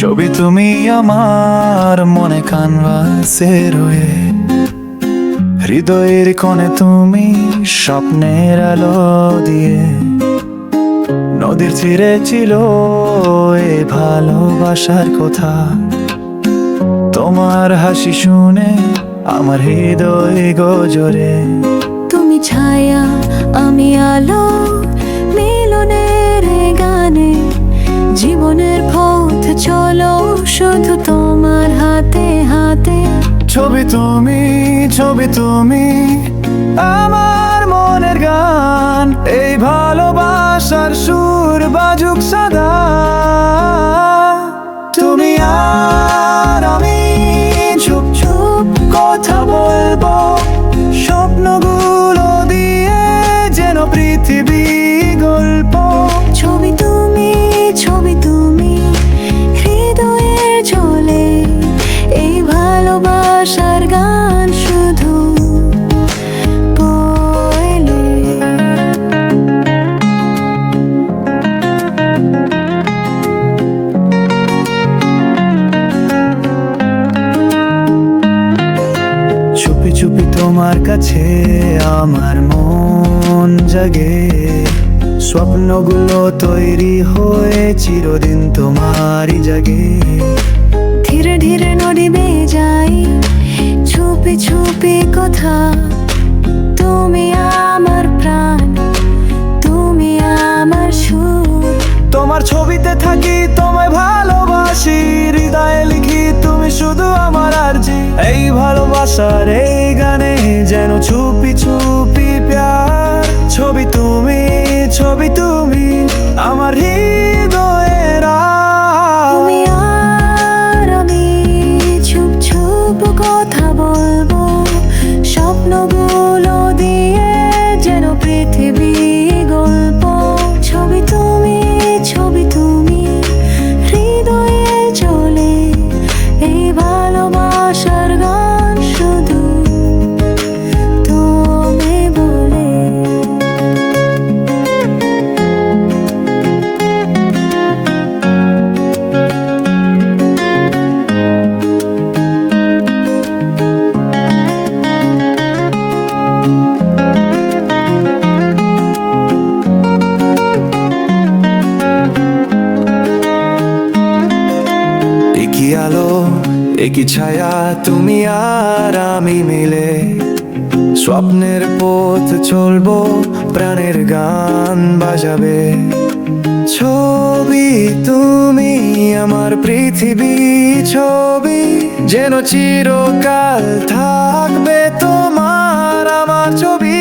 ছবি তুমি আমার মনে কানভাসে রয়ে। হৃদয়ের কোণে তুমি স্বপ্নের আলো দিয়ে। নদীর তীরে ছিল এ ভালোবাসার কথা। তোমার হাসি শুনে আমার হৃদয় গজরে। তুমি ছায়া, আমি আলো, মিলনের গানে। জীবনের পথ চলো শুধু তোমার হাতে হাতে। ছবি তুমি ছবি তুমি। কাছে আমার মন জাগে। স্বপ্নগুলো তৈরি হয়ে চিরদিন তোমারই জাগে। ধীরে ধীরে নদী বেয়ে যাই ছুপি ছুপি কথা। তুমি আমার প্রাণ তুমি আমার সুর। তোমার ছবিতে থাকি তোমায় ভালোবাসি। হৃদয়ে লিখি তুমি শুধু আমার আরজি। এই ভালোবাসার এই চুপি চুপি প্যার ছবি তুমি ছবি তুমি আমার হৃদয়ের একই আলো, একই ছায়া, তুমি আর আমি মিলে। স্বপ্নের পথ চলবো, প্রাণের গান বাজাবে। ছবি তুমি আমার পৃথিবী, ছবি যেন চিরকাল থাকবে তোমার আমার ছবি।